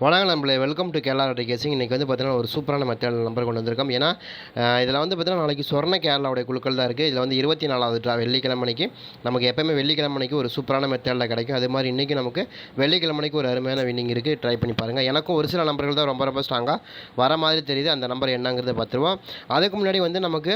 வணக்கம் நம்மளே welcome to Kerala lottery guessing. இன்றைக்கி வந்து பார்த்தீங்கன்னா ஒரு சூப்பரான மெத்தட் நம்பர் கொண்டு வந்திருக்கோம். ஏன்னா இதில் வந்து பார்த்தீங்கன்னா நாளைக்கு சொர்ண கேரளாவுடைய குழுக்கள் தான் இருக்குது இதில் வந்து இருபத்தி நாலாவது ட்ரா வெள்ளிக்கிழமைக்கு நமக்கு எப்போயுமே வெள்ளிக்கிழமைக்கு ஒரு சூப்பரான மெத்தடில் கிடைக்கும். அதே மாதிரி இன்றைக்கி நமக்கு வெள்ளிக்கிழமைக்கு ஒரு அருமையான வின்னிங் இருக்குது ட்ரை பண்ணி பாருங்கள் எனக்கும் ஒரு சில நம்பர்கள் தான் ரொம்ப ரொம்ப ஸ்ட்ராங்காக வர மாதிரி தெரியுது. அந்த நம்பர் என்னங்கிறத பார்த்துருவோம். அதுக்கு முன்னாடி வந்து நமக்கு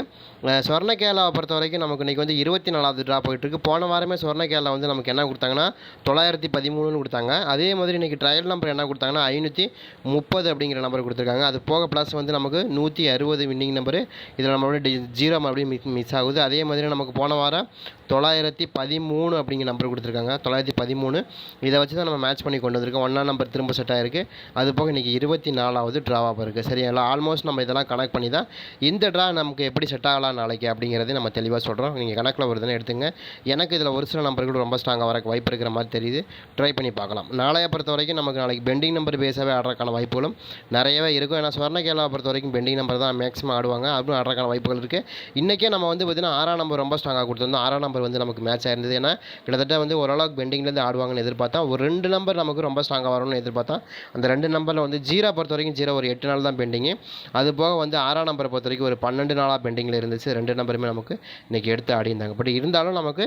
சொர்ண கேரளாவை பொறுத்த வரைக்கும் நமக்கு இன்றைக்கி வந்து இருபத்தி நாலாவது ட்ரா போயிட்டுருக்கு போன வாரமே சொர்ண கேரளா வந்து நமக்கு என்ன கொடுத்தாங்கன்னா தொள்ளாயிரத்தி பதிமூணுன்னு கொடுத்தாங்க. அதே மாதிரி இன்றைக்கி ட்ரையல் நம்பர் என்ன கொடுத்தாங்கன்னா ஐநூற்றி முப்பது அப்படிங்கிற நம்பர் கொடுத்துருக்காங்க. அது போக ப்ளஸ் வந்து நமக்கு நூற்றி அறுபது வின்னிங் நம்பரு இதில் நம்மளோட டி ஜீரோ மறுபடியும் மிஸ் மிஸ் ஆகுது. அதே மாதிரி நமக்கு போன வாரம் தொள்ளாயிரத்தி பதிமூணு அப்படிங்கிற நம்பர் கொடுத்துருக்காங்க. தொள்ளாயிரத்தி பதிமூணு. இதை வச்சு தான் நம்ம மேட்ச் பண்ணி கொண்டு வந்திருக்கோம். ஒன்றாம் நம்பர் திரும்ப செட் ஆகிருக்கு அது போக இன்றைக்கி இருபத்தி நாலாவது ட்ராவாக இருக்குது சரிங்களா ஆல்மோஸ்ட் நம்ம இதெல்லாம் கனெக்ட் பண்ணி தான் இந்த ட்ரா நமக்கு எப்படி செட் ஆகலாம் நாளைக்கு அப்படிங்கிறதை நம்ம தெளிவாக சொல்கிறோம் நீங்கள் கணக்கில் வருதுன்னு எடுத்துங்க. எனக்கு இதில் ஒரு சில நம்பர்கள் ரொம்ப ஸ்ட்ராங்காக வரக்கு வாய்ப்பு இருக்கிற மாதிரி தெரியுது. ட்ரை பண்ணி பார்க்கலாம். நாளைய பொறுத்த வரைக்கும் நமக்கு நாளைக்கு பெண்டிங் நம்பர் பேஸாகவே ஆடுறதுக்கான வாய்ப்புகளும் நிறையவே இருக்கும். ஏன்னா ஸ்வர்ண கேரளாவை பொறுத்த வரைக்கும் பெண்டிங் நம்பர் தான் மேக்ஸிமம் ஆடுவாங்க. அப்படின்னு ஆடுறதுக்கான வாய்ப்புகள் இருக்குது இன்றைக்கே நம்ம வந்து பார்த்திங்கன்னா ஆறாம் நம்பர் ரொம்ப ஸ்ட்ராங்காக கொடுத்துருந்தோம். ஆறாம் நம்பர் வந்து நமக்கு மேட்ச் ஆயிருந்தது. ஏன்னா கிட்டத்தட்ட வந்து ஓரளவுக்கு பெண்டிங்லேருந்து ஆடுவாங்கன்னு எதிர்பார்த்தா ஒரு ரெண்டு நம்பர் நமக்கு ரொம்ப ஸ்ட்ராங்காக வரும்னு எதிர்பார்த்தா அந்த ரெண்டு நம்பரில் வந்து ஜீரோ பொறுத்த வரைக்கும் ஜீரோ ஒரு எட்டு நாள் தான் பெண்டிங்கு. அது போக வந்து ஆறாம் நம்பரை பொறுத்த வரைக்கும் ஒரு பன்னெண்டு நாளாக பெண்டிங்கில் இருந்துச்சு. ரெண்டு நம்பருமே நமக்கு இன்றைக்கி எடுத்து ஆடிந்தாங்க பட் இருந்தாலும் நமக்கு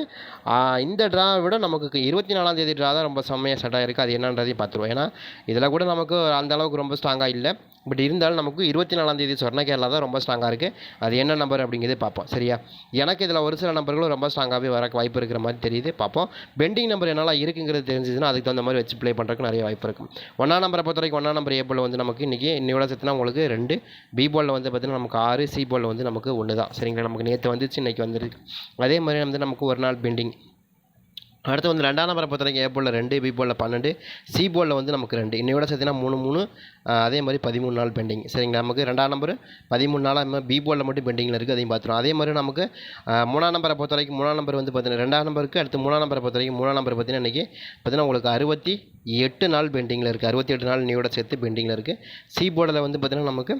இந்த ட்ராவை விட நமக்கு இருபத்தி நாலாம் தேதி ட்ரா தான் ரொம்ப செம்மையாக செட் ஆகிருக்கு அது என்னன்றதையும் பார்த்துருவோம். ஏன்னா இதில் கூட நமக்கு அந்த அளவுக்கு ரொம்ப ஸ்ட்ராங்காக இல்லை. பட் இருந்தாலும் நமக்கு இருபத்தி நாலாந்தேதி சொர்ண கேரளா தான் ரொம்ப ஸ்ட்ராங்காக இருக்குது அது என்ன நம்பர் அப்படிங்கிறத பார்ப்போம். சரியா? எனக்கு இதில் ஒரு சில நம்பர்களும் ரொம்ப ஸ்ட்ராங்காகவே வர வாய்ப்பு இருக்கிற மாதிரி தெரியுது. பார்ப்போம். பெண்டிங் நம்பர் என்னெல்லாம் இருக்குங்கிறது தெரிஞ்சதுன்னா அதுக்கு தகுந்த மாதிரி வச்சு ப்ளே பண்ணுறதுக்கு நிறைய வாய்ப்பு இருக்கும். ஒன்றாம் நம்பரை பொறுத்த வரைக்கும் ஒன்றாம் நம்பர் ஏ பால் வந்து நமக்கு இன்றைக்கி இன்னையோட சேர்த்துனா உங்களுக்கு ரெண்டு பி பாலில் வந்து பார்த்திங்கன்னா நமக்கு ஆறு சி பாலில் வந்து நமக்கு ஒன்று தான் சரிங்களா? நமக்கு நேற்று வந்துச்சு இன்றைக்கி வந்துருக்கு. அதே மாதிரி வந்து நமக்கு ஒரு நாள் பெண்டிங் அடுத்து வந்து ரெண்டாம் நம்பரை பொறுத்த வரைக்கும் ஏ போலில் ரெண்டு பி போலில் பன்னெண்டு சி போலில் வந்து நமக்கு ரெண்டு. இன்னையோட சேர்த்திங்கன்னா மூணு மூணு அதே மாதிரி பதிமூணு நாள் பெண்டிங் சரிங்களா? நமக்கு ரெண்டாம் நம்பர் பதிமூணு நாளாக பி போலில் மட்டும் பெண்டிங்கில் இருக்குது அதையும் பார்த்துருவோம் அதே மாதிரி நமக்கு மூணாம் நம்பரை பொறுத்த வரைக்கும் மூணாம் நம்பர் வந்து பார்த்தீங்கன்னா ரெண்டாம் நம்பருக்கு அடுத்து மூணாம் நம்பரை பொறுத்த வரைக்கும் மூணாம் நம்பர் பார்த்தீங்கன்னா இன்றைக்கி பார்த்தீங்கன்னா உங்களுக்கு அறுபத்தி எட்டு நாள் பெண்டிங்கில் இருக்குது அறுபத்தி எட்டு நாள் இன்னையோட சேர்த்து பெண்டிங்கில் இருக்குது சி போர்டில் வந்து பார்த்திங்கன்னா நமக்கு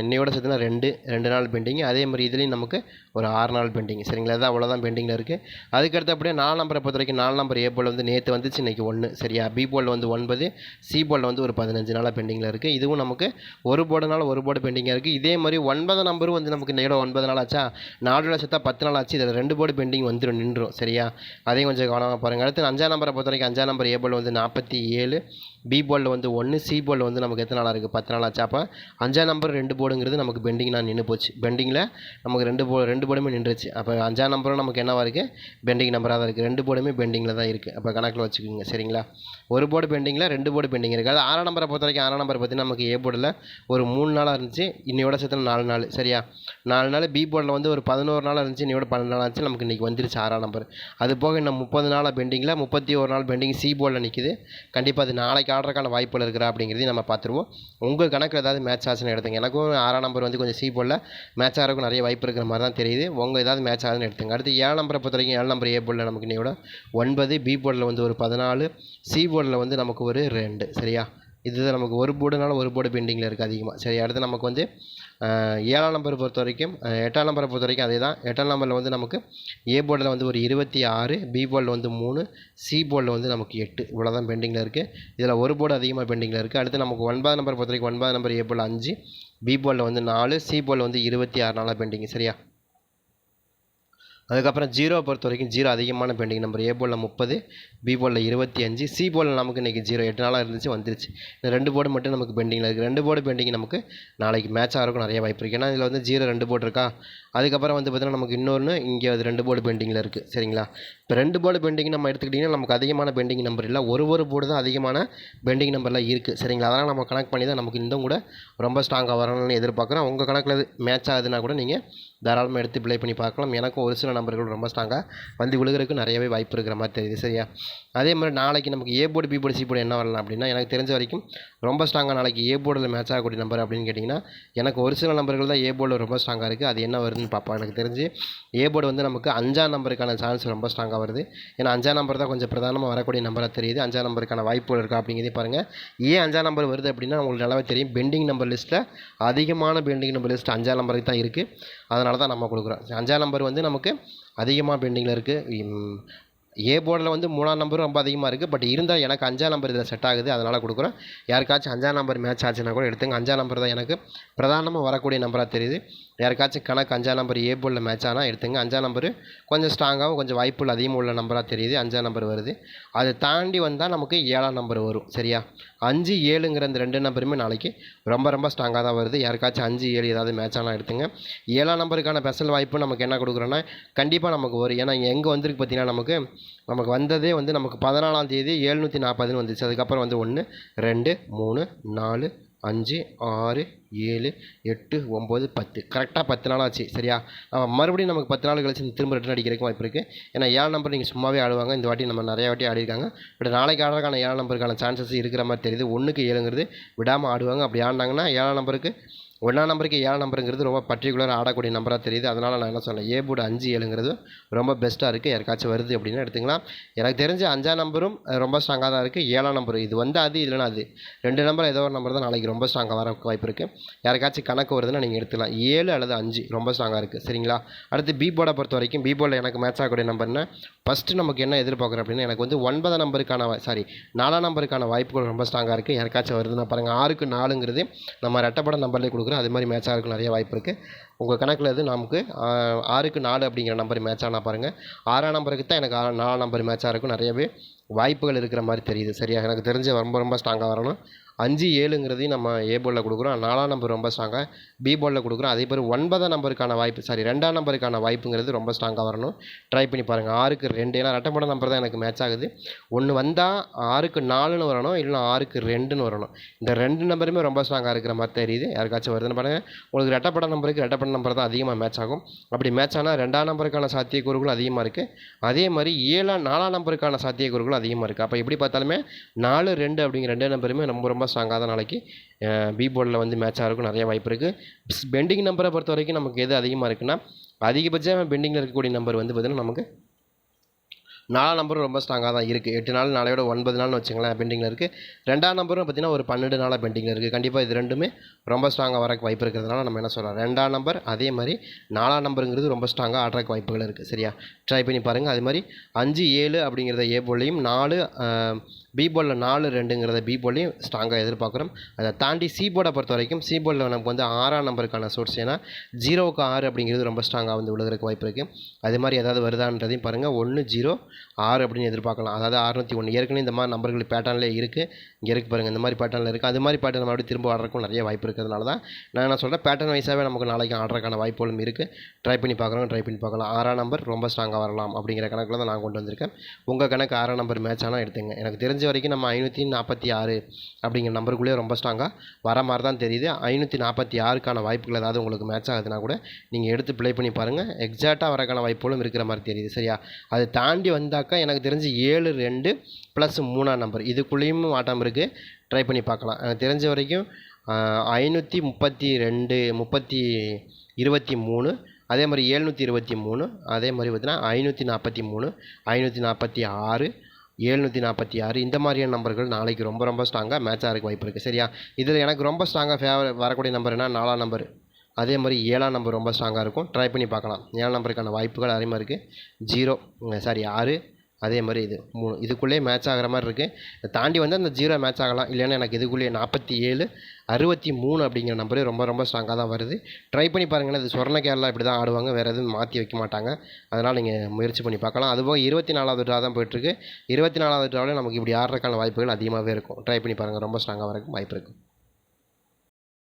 இன்னையோட சேர்த்துனா ரெண்டு ரெண்டு நாள் பெண்டிங் அதே மாதிரி இதுலேயும் நமக்கு ஒரு ஆறு நாள் பெண்டிங் சரிங்களா? அது அவ்வளோதான் பெண்டிங்கில் இருக்குது அதுக்கடுத்து அப்படியே நாலு நம்பரை பொறுத்த வரைக்கும் நாலு நம்பர் ஏ போல் வந்து நேற்று வந்துச்சு இன்றைக்கி ஒன்று சரியா? பி போல் வந்து ஒன்பது சி போல் வந்து ஒரு பதினஞ்சு நாளாக பெண்டிங்கில் இருக்குது இதுவும் நமக்கு ஒரு போர்டுனால ஒரு போர்டு பெண்டிங்காக இருக்குது இதே மாதிரி ஒன்பது நம்பரும் வந்து நமக்கு நேரம் ஒன்பது நாள் ஆச்சா? நாலு லட்சத்தா பத்து நாள் ஆச்சு. இதில் ரெண்டு போர்டு பெண்டிங் வந்துடும் நின்றும் சரியா? அதையும் கொஞ்சம் கவனமாக பாருங்கள் அடுத்து அஞ்சாம் நம்பரை பொறுத்த வரைக்கும் அஞ்சாம் நம்பர் ஏ போல் வந்து நாற்பத்தி ஏழு பி போலில் வந்து ஒன்று சி போலில் வந்து நமக்கு எத்தனை நாளாக இருக்குது பத்து நாள் ஆச்சா? அப்போ அஞ்சாம் நம்பர் ரெண்டு போர்டுங்கிறது நமக்கு பெண்டிங் நான் நின்று போச்சு. பெண்டிங்கில் நமக்கு ரெண்டு போ ரெண்டு ரெண்டு போர்டுமே நின்றுச்சு. அப்போ அஞ்சாம் நம்பரும் நமக்கு என்னவாக இருக்குது பெண்டிங் நம்பராக தான் இருக்குது ரெண்டு போர்டுமே பெண்டிங்கில் தான் இருக்குது அப்போ கணக்கில் வச்சுக்கோங்க. சரிங்களா? ஒரு போர்டு பெண்டிங்கில் ரெண்டு போர்டு பெண்டிங் இருக்குது அது ஆறாம் நம்பரை பொறுத்த வரைக்கும் ஆறாம் நம்பர் பற்றி நமக்கு ஏ போர்டில் ஒரு மூணு நாளாக இருந்துச்சு. இன்னையோட சேர்த்து நாலு நாள் சரியா? நாலு நாள் பி போர்டில் வந்து ஒரு பதினோரு நாள் இருந்துச்சு. இன்னையோட பன்னெண்டு நாள் ஆச்சு நமக்கு இன்றைக்கி வந்துருச்சு ஆறாம் நம்பர். அது போக இன்னும் முப்பது நாளாக பெண்டிங்கில் முப்பத்தி ஒரு நாள் பெண்டிங் சி போர்டில் நிற்கிது கண்டிப்பாக அது நாளைக்கு ஆடுறதுக்கான வாய்ப்புகள் இருக்கிறா அப்படிங்கிறதையும் நம்ம பார்த்துருவோம். உங்கள் கணக்கில் ஏதாவது மேட்ச் ஆச்சுன்னு எடுத்துங்க. எனக்கும் ஆறாம் நம்பர் வந்து கொஞ்சம் சி போர்டில் மேட்ச் ஆகிறதுக்கும் நிறைய வாய்ப்பு இருக்கிற மாதிரி தான் தெரியும் தெரியுது உங்கள் ஏதாவது மேட்ச் ஆகுதுன்னு எடுத்துங்க அடுத்து ஏழு நம்பரை பொறுத்த வரைக்கும் ஏழு நம்பர் ஏ போர்டில் நமக்கு இன்னையோட ஒன்பது பி போர்டில் வந்து ஒரு பதினாலு சி போர்டில் வந்து நமக்கு ஒரு ரெண்டு. சரியா? இதுதான் நமக்கு ஒரு போர்டுனால ஒரு போர்டு பெண்டிங்கில் இருக்குது அதிகமாக சரி அடுத்து நமக்கு வந்து ஏழாம் நம்பரை பொறுத்த வரைக்கும் எட்டாம் நம்பரை பொறுத்த வரைக்கும் அதே தான் எட்டாம் நம்பரில் வந்து நமக்கு ஏ போர்டில் வந்து ஒரு இருபத்தி ஆறு பி போர்டில் வந்து மூணு சி போர்டில் வந்து நமக்கு எட்டு. இவ்வளோ தான் பெண்டிங்கில் இருக்குது இதில் ஒரு போர்டு அதிகமாக பெண்டிங்கில் இருக்குது அடுத்து நமக்கு ஒன்பதாம் நம்பர் பொறுத்த வரைக்கும் ஒன்பதாம் நம்பர் ஏ போர்டில் அஞ்சு பி போர்டில் வந்து நாலு சி போர்டில் வந்து இருபத்தி ஆறு நாளாக பெண்டிங் சரியா? அதுக்கப்புறம் ஜீரோ பொறுத்த வரைக்கும் ஜீரோ அதிகமான பெண்டிங் நம்பர் ஏ போலில் முப்பது பி போலில் இருபத்தி அஞ்சு சி போலில் நமக்கு இன்றைக்கி ஜீரோ எட்டு நாளாக இருந்துச்சு வந்துருச்சு. இந்த ரெண்டு போர்டு மட்டும் நமக்கு பெண்டிங்கில் இருக்குது ரெண்டு போர்டு பெண்டிங் நமக்கு நாளைக்கு மேட்ச் ஆகிறதுக்கும் நிறைய வாய்ப்பு இருக்குது ஏன்னா இதில் வந்து ஜீரோ ரெண்டு போர்டு இருக்கா? அதுக்கப்புறம் வந்து பார்த்திங்கன்னா நமக்கு இன்னொன்று இங்கே அது ரெண்டு போர்டு பெண்டிங்கில் இருக்குது சரிங்களா? இப்போ ரெண்டு போர்டு பெண்டிங் நம்ம எடுத்துக்கிட்டிங்கன்னா நமக்கு அதிகமான பெண்டிங் நம்பர் இல்லை. ஒரு ஒரு போர்டு தான் அதிகமான பெண்டிங் நம்பர்லாம் இருக்குது சரிங்களா? அதனால் நம்ம கனெக்ட் பண்ணி தான் நமக்கு இன்னும் கூட ரொம்ப ஸ்ட்ராங்காக வரணும்னு எதிர்பார்க்குறோம். உங்கள் கணக்கில் மேட்ச் ஆகுதுன்னா கூட நீங்கள் தாராளமாக எடுத்து ப்ளே பண்ணி பார்க்கலாம். எனக்கும் ஒரு சில நம்பர்கள் ரொம்ப ஸ்ட்ராங்காக வந்து விழுகிறதுக்கு நிறையவே வாய்ப்பு இருக்கிற மாதிரி தெரியுது. சரியா? அதே மாதிரி நாளைக்கு நமக்கு A board B board C board என்ன வரலாம் அப்படின்னா எனக்கு தெரிஞ்ச வரைக்கும் ரொம்ப ஸ்ட்ராங்காக நாளைக்கு ஏ போர்டில் மேட்ச் ஆகக்கூடிய நம்பர் அப்படின்னு கேட்டிங்கன்னா எனக்கு ஒரு சில நம்பர்கள் தான் ஏ போர்டில் ரொம்ப ஸ்ட்ராங்காக இருக்குது அது என்ன வருதுன்னு பார்ப்போம் எனக்கு தெரிஞ்சு ஏ போர்டு வந்து நமக்கு அஞ்சாம் நம்பருக்கான சான்ஸ் ரொம்ப ஸ்ட்ராங்காக வருது. ஏன்னா அஞ்சாம் நம்பர் தான் கொஞ்சம் பிரதானமாக வரக்கூடிய நம்பராக தெரியுது. அஞ்சாம் நம்பருக்கான வாய்ப்புகள் இருக்கா அப்படிங்கிறதே பாருங்கள் ஏன் அஞ்சாம் நம்பர் வருது அப்படின்னா உங்களுக்கு நல்லாவே தெரியும். பெண்டிங் நம்பர் லிஸ்ட்டில் அதிகமான பெண்டிங் நம்பர் லிஸ்ட் அஞ்சாம் நம்பருக்கு தான் இருக்குது அதனால தான் நம்ம கொடுக்குறோம். அஞ்சாம் நம்பர் வந்து நமக்கு அதிகமாக பெண்டிங்கில் இருக்குது ஏ போர்டில் வந்து மூணாம் நம்பரும் ரொம்ப அதிகமாக இருக்குது பட் இருந்தால் எனக்கு அஞ்சாம் நம்பர் இதில் செட் ஆகுது. அதனால் கொடுக்குறோம். யாருக்காச்சும் அஞ்சாம் நம்பர் மேட்ச் ஆச்சுன்னா கூட எடுத்துங்க. அஞ்சாம் நம்பர் தான் எனக்கு. பிரதானமாக வரக்கூடிய நம்பராக தெரியுது. யாருக்காச்சும் கணக்கு அஞ்சாம் நம்பர் ஏ போர்டில் மேட்ச் ஆனால் எடுத்துங்க. அஞ்சாம் நம்பரு கொஞ்சம் ஸ்ட்ராங்காகவும் கொஞ்சம் வாய்ப்புகள் அதிகமாக உள்ள நம்பராக தெரியுது. அஞ்சாம் நம்பர் வருது. அதை தாண்டி வந்தால் நமக்கு ஏழாம் நம்பர் வரும். சரியா? அஞ்சு ஏழுங்கிற இந்த ரெண்டு நம்பருமே நாளைக்கு ரொம்ப ரொம்ப ஸ்ட்ராங்காக தான் வருது. யாருக்காச்சும் அஞ்சு ஏழு ஏதாவது மேட்ச் ஆனால் எடுத்துங்க. ஏழாம் நம்பருக்கான ஸ்பெஷல் வாய்ப்பு நமக்கு என்ன கொடுக்குறோன்னா கண்டிப்பாக நமக்கு வரும் ஏன்னா எங்கே வந்திருக்கு பார்த்தீங்கன்னா நமக்கு நமக்கு வந்ததே வந்து நமக்கு பதினாலாம் தேதி எழுநூற்றி நாற்பதுன்னு வந்துச்சு. அதுக்கப்புறம் வந்து ஒன்று ரெண்டு மூணு நாலு அஞ்சு ஆறு ஏழு எட்டு ஒம்பது பத்து. கரெக்டாக பத்து நாள் ஆச்சு சரியா? மறுபடியும் நமக்கு பத்து நாள் கழிச்சு திரும்ப ரிட்டன் அடிக்கிறதுக்கு வாய்ப்பு இருக்குது ஏன்னா ஏழு நம்பர் நீங்கள் சும்மாவே ஆடுவாங்க. இந்த வாட்டி நம்ம நிறைய வாட்டி ஆடிருக்காங்க. பட் நாளைக்கு ஆடுறதுக்கான ஏழு நம்பருக்கான சான்சஸ் இருக்கிற மாதிரி தெரியுது. ஒன்றுக்கு ஏழுங்கிறது விடாமல் ஆடுவாங்க. அப்படி ஆடினாங்கன்னா ஏழாம் நம்பருக்கு ஒன்றாம் நம்பருக்கு ஏழாம் நம்பருங்கிறது ரொம்ப பர்டிகுலராக ஆடக்கூடிய நம்பராக தெரியுது. அதனால் நான் என்ன சொன்னேன் ஏ போர்டு அஞ்சு ஏழுங்கிறது ரொம்ப பெஸ்ட்டாக இருக்குது யாருக்காச்சும் வருது அப்படின்னா எடுத்துக்கலாம் எனக்கு தெரிஞ்ச அஞ்சாம் நம்பரும் ரொம்ப ஸ்ட்ராங்காக தான் இருக்குது ஏழாம் நம்பர் இது வந்து அது இல்லைனா அது. ரெண்டு நம்பர் ஏதோ ஒரு நம்பர் தான் நாளைக்கு ரொம்ப ஸ்ட்ராங்காக வர வாய்ப்பு இருக்குது யாருக்காச்சும் கணக்கு வருதுன்னா நீங்கள் எடுத்துக்கலாம். ஏழு அல்லது அஞ்சு ரொம்ப ஸ்ட்ராங்காக இருக்குது சரிங்களா? அடுத்து பி போர்டை பொறுத்த வரைக்கும் பி போர்டில் எனக்கு மேட்ச் ஆகக்கூடிய நம்பர்னா ஃபஸ்ட்டு நமக்கு என்ன எதிர்பார்க்குறோம் அப்படின்னா எனக்கு வந்து ஒன்பதாம் நம்பருக்கான சாரி நாலாம் நம்பருக்கான வாய்ப்புகள் ரொம்ப ஸ்ட்ராங்காக இருக்குது யாருக்காச்சும் வருதுன்னா பாருங்கள் ஆறுக்கு நாலுங்கிறது நம்ம ரெட்டப்பட நம்பர்லேயே கொடுக்குறோம் அது மாதிரி மேட்ச் ஆகிறதுக்கு நிறைய வாய்ப்பு இருக்குது உங்கள் கணக்கில் எது நமக்கு ஆறுக்கு நாலு அப்படிங்கிற நம்பர் மேட்ச் ஆனால் பாருங்கள் ஆறாம் நம்பருக்கு தான் எனக்கு நாலாம் நம்பர் மேட்ச்சாக இருக்கும். நிறையவே வாய்ப்புகள் இருக்கிற மாதிரி தெரியுது. சரியா? எனக்கு தெரிஞ்சு ரொம்ப ரொம்ப ஸ்ட்ராங்காக வரணும். அஞ்சு ஏழுங்கிறதையும் நம்ம ஏ போர்டில் கொடுக்குறோம். நாலாம் நம்பர் ரொம்ப ஸ்ட்ராங்காக பி போர்டில் கொடுக்குறோம். அதே மாதிரி ஒன்பதாம் நம்பருக்கான வாய்ப்பு சாரி ரெண்டாம் நம்பருக்கான வாய்ப்புங்கிறது ரொம்ப ஸ்ட்ராங்காக வரணும். ட்ரை பண்ணி பாருங்கள் ஆறுக்கு ரெண்டு ஏன்னா ரெட்டப்பட நம்பர் தான் எனக்கு மேட்ச் ஆகுது. ஒன்று வந்தால் ஆறுக்கு நாலுன்னு வரணும் இல்லைனா ஆறுக்கு ரெண்டுன்னு வரணும். இந்த ரெண்டு நம்பருமே ரொம்ப ஸ்ட்ராங்காக இருக்கிற மாதிரி தெரியுது. யாருக்காச்சும் வருதுன்னு பாருங்கள் உங்களுக்கு ரெட்டப்பட நம்பருக்கு ரெட்டப்பட நம்பர் தான் அதிகமாக மேட்ச் ஆகும். அப்படி மேட்ச் ஆனால் ரெண்டாம் நம்பருக்கான சாத்தியக்கூறுகளும் அதிகமாக இருக்குது அதே மாதிரி ஏழாம் நாலாம் நம்பருக்கான சாத்தியக்கூறுகளும் அதிகமாக இருக்குது அப்போ எப்படி பார்த்தாலுமே நாலு ரெண்டு அப்படிங்கிற ரெண்டு நம்பருமே ரொம்ப ரொம்ப ஸ்ட்ராங்காக தான் நாளைக்கு பி போர்டில் வந்து மேட்ச் ஆகிறதுக்கும் நிறைய வாய்ப்பு இருக்குது பெண்டிங் நம்பரை பொறுத்த வரைக்கும் நமக்கு எது அதிகமாக இருக்குன்னா அதிகபட்சம் பெண்டிங்கில் இருக்கக்கூடிய நம்பர் வந்து பார்த்திங்கன்னா நமக்கு நாலாம் நம்பரும் ரொம்ப ஸ்ட்ராங்காக தான் இருக்குது எட்டு நாள் நாளையோட ஒன்பது நாள்னு வச்சுங்களேன் பெண்டிங்கில் இருக்குது ரெண்டாம் நம்பரும் பார்த்திங்கன்னா ஒரு பன்னெண்டு நாளாக பெண்டிங்கில் இருக்குது கண்டிப்பாக இது ரெண்டுமே ரொம்ப ஸ்ட்ராங்காக வரக்கு வாய்ப்பு இருக்கிறதுனால நம்ம என்ன சொல்லலாம் ரெண்டாம் நம்பர் அதே மாதிரி நாலாம் நம்பருங்கிறது ரொம்ப ஸ்ட்ராங்காக ஆடுறக்கு வாய்ப்புகள் இருக்குது சரியா? ட்ரை பண்ணி பாருங்கள் அது மாதிரி அஞ்சு ஏழு அப்படிங்கிறத ஏ போலையும் நாலு பி போலில் நாலு ரெண்டுங்கிறத பி போலையும் ஸ்ட்ராங்காக எதிர்பார்க்குறோம். அதை தாண்டி சி போர்டை பொறுத்த வரைக்கும் சி போர்டில் நமக்கு வந்து ஆறாம் நம்பருக்கான சோர்ஸ் ஏன்னா ஜீரோவுக்கு ஆறு அப்படிங்கிறது ரொம்ப ஸ்ட்ராங்காக வந்து விழுகிறதுக்கு வாய்ப்பு இருக்குது அது மாதிரி ஏதாவது வருதான்றதையும் பாருங்கள் ஒன்று ஜீரோ ஆறு அப்படின்னு எதிர்பார்க்கலாம். அதாவது அறுநூற்றி ஒன்று ஏற்கனவே இந்த மாதிரி நம்பர்கள் பேட்டர்ன்லேயே இருக்குது இங்கே இருக்குது பாருங்கள் இந்த மாதிரி பேட்டர்னில் இருக்குது அது மாதிரி பேட்டர்ன் மறுபடியும் திரும்ப ஆடுறதுக்கும் நிறைய வாய்ப்பு இருக்கிறதுனால தான் நான் என்ன சொல்கிறேன் பேட்டர்ன் வைஸாகவே நமக்கு நாளைக்கு ஆடுறதுக்கான வாய்ப்புகளும் இருக்குது ட்ரை பண்ணி பார்க்குறோம். ட்ரை பண்ணி பார்க்கலாம். ஆறாம் நம்பர் ரொம்ப ஸ்ட்ராங்காக வரலாம் அப்படிங்கிற கணக்கில் தான் நான் கொண்டு வந்திருக்கேன். உங்கள் கணக்கு ஆறாம் நம்பர் மேட்ச் ஆனால் எடுத்துங்க எனக்கு தெரிஞ்ச வரைக்கும் நம்ம ஐநூற்றி நாற்பத்தி ஆறு அப்படிங்கிற நம்பருக்குள்ளேயே ரொம்ப ஸ்ட்ராங்காக வர மாதிரி தான் தெரியுது. ஐநூற்றி நாற்பத்தி ஆறுக்கான வாய்ப்புகள் ஏதாவது உங்களுக்கு மேட்ச் ஆகுதுன்னா கூட நீங்கள் எடுத்து ப்ளே பண்ணி பாருங்கள் எக்ஸாக்டாக வரக்கான வாய்ப்புகளும் இருக்கிற மாதிரி தெரியுது சரியா? அது தாண்டி வந்தாக்கா எனக்கு தெரிஞ்சு ஏழு ரெண்டு ப்ளஸ் மூணாம் நம்பர் இதுக்குள்ளேயும் ஆட்டம் இருக்குது ட்ரை பண்ணி பார்க்கலாம். எனக்கு தெரிஞ்ச வரைக்கும் ஐநூற்றி முப்பத்தி ரெண்டு முப்பத்தி இருபத்தி மூணு அதே மாதிரி எழுநூற்றி இருபத்தி மூணு அதே மாதிரி பார்த்தீங்கன்னா ஐநூற்றி நாற்பத்தி மூணு ஐநூற்றி நாற்பத்தி ஆறு எழுநூற்றி நாற்பத்தி ஆறு. இந்த மாதிரியான நம்பர்கள் நாளைக்கு ரொம்ப ரொம்ப ஸ்ட்ராங்காக மேட்ச் ஆகிறதுக்கு வாய்ப்பு இருக்குது சரியா? இதில் எனக்கு ரொம்ப ஸ்ட்ராங்காக ஃபேவர் வரக்கூடிய நம்பர் என்ன நாலாம் நம்பர் அதே மாதிரி ஏழாம் நம்பர் ரொம்ப ஸ்ட்ராங்காக இருக்கும். ட்ரை பண்ணி பார்க்கலாம். ஏழாம் நம்பருக்கான வாய்ப்புகள் அதிகமாக இருக்குது ஜீரோ சாரி ஆறு. அதே மாதிரி இது மூணு இதுக்குள்ளேயே மேட்ச் ஆகிற மாதிரி இருக்குது தாண்டி வந்து அந்த ஜீரோ மேட்ச் ஆகலாம். இல்லைன்னா எனக்கு இதுக்குள்ளேயே நாற்பத்தி ஏழு அறுபத்தி மூணு அப்படிங்கிற நம்பரே ரொம்ப ரொம்ப ஸ்ட்ராங்காக தான் வருது. ட்ரை பண்ணி பாருங்களேன். இது சொர்ண கேரளா இப்படி தான் ஆடுவாங்க. வேறு எதுவும் மாற்றி வைக்க மாட்டாங்க. அதனால் நீங்கள் முயற்சி பண்ணி பார்க்கலாம். அதுபோக இருபத்தி நாலாவது ட்ரா தான் போயிட்டுருக்கு. இருபத்தி நாலாவது ட்ராவில் நமக்கு இப்படி ஆடுறதுக்கான வாய்ப்புகள் அதிகமாகவே இருக்கும். ட்ரை பண்ணி பாருங்கள் ரொம்ப ஸ்ட்ராங்காக வரக்கும் வாய்ப்பு இருக்குது